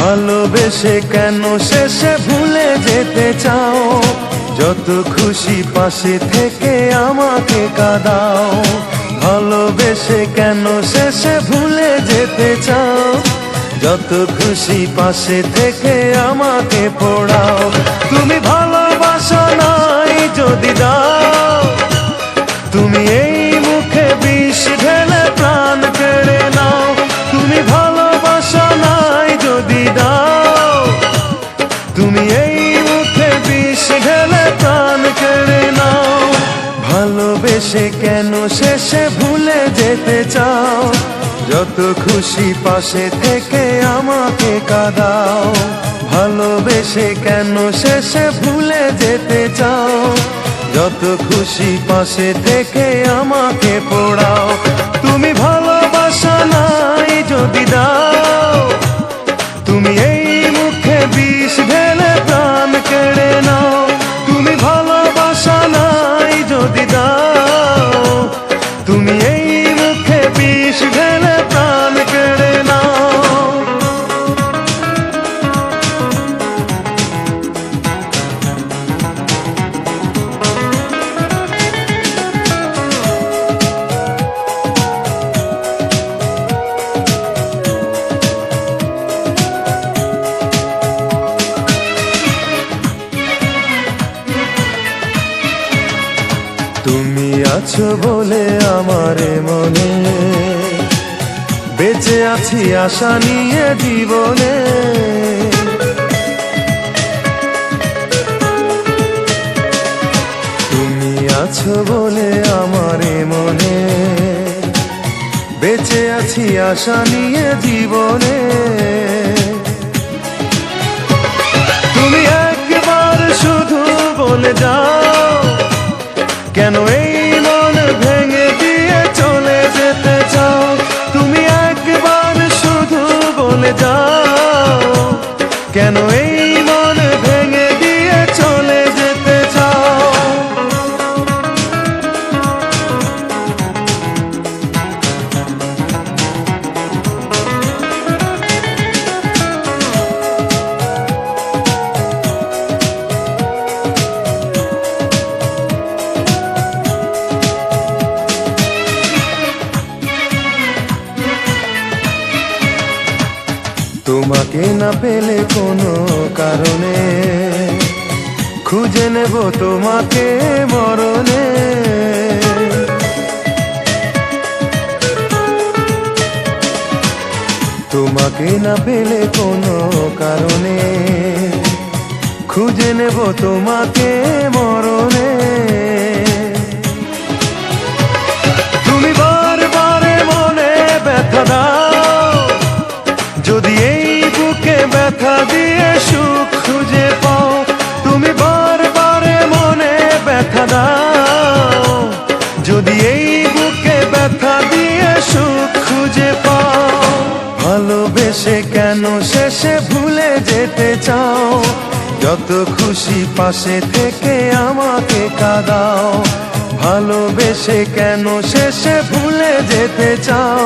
ভালোবেসে কেন শেষে ভুলে যেতে চাও? যত খুশি পাশে থেকে আমাকে কাদাও। ভালোবেসে কেন শেষে ভুলে যেতে চাও? যত খুশি পাশে থেকে আমাকে পড়াও। তুমি ভালোবাসো নাই যদি দাও। ভালোবেসে কেন শেষে ভুলে যেতে চাও? যত খুশি পাশে থেকে আমাকে কাদাও। ভালোবেসে কেন শেষে ভুলে যেতে চাও? যত খুশি পাশে থেকে আমাকে পড়াও। বিষ তুমি আছো বলে আমার মনে। বেঁচে আছি আশা নিয়ে জীবনে। তুমি আছো বলে আমার মনে। বেঁচে আছি আশা নিয়ে জীবনে। কেন এই মন ভেঙে দিয়ে চলে যেতে চাও? তুমি একবার শুধু বলে যাও। কেন তোমাকে না পেলে কোনো কারণে, খুঁজে নেব তোমাকে মরণে। তোমাকে না পেলে কোনো কারণে, খুঁজে নেব তোমাকে মরণে। বুকে ব্যথা দিয়ে সুখ খুঁজে পাও। তুমি বারবারে মনে ব্যথা দাও। যদি এই বুকে ব্যথা দিয়ে সুখ খুঁজে পাও, ভালোবেসে কেন শেষে ভুলে যেতে চাও? যত খুশি পাশে থেকে আমাকে কাদাও। ভালোবেসে কেন শেষে ভুলে যেতে চাও?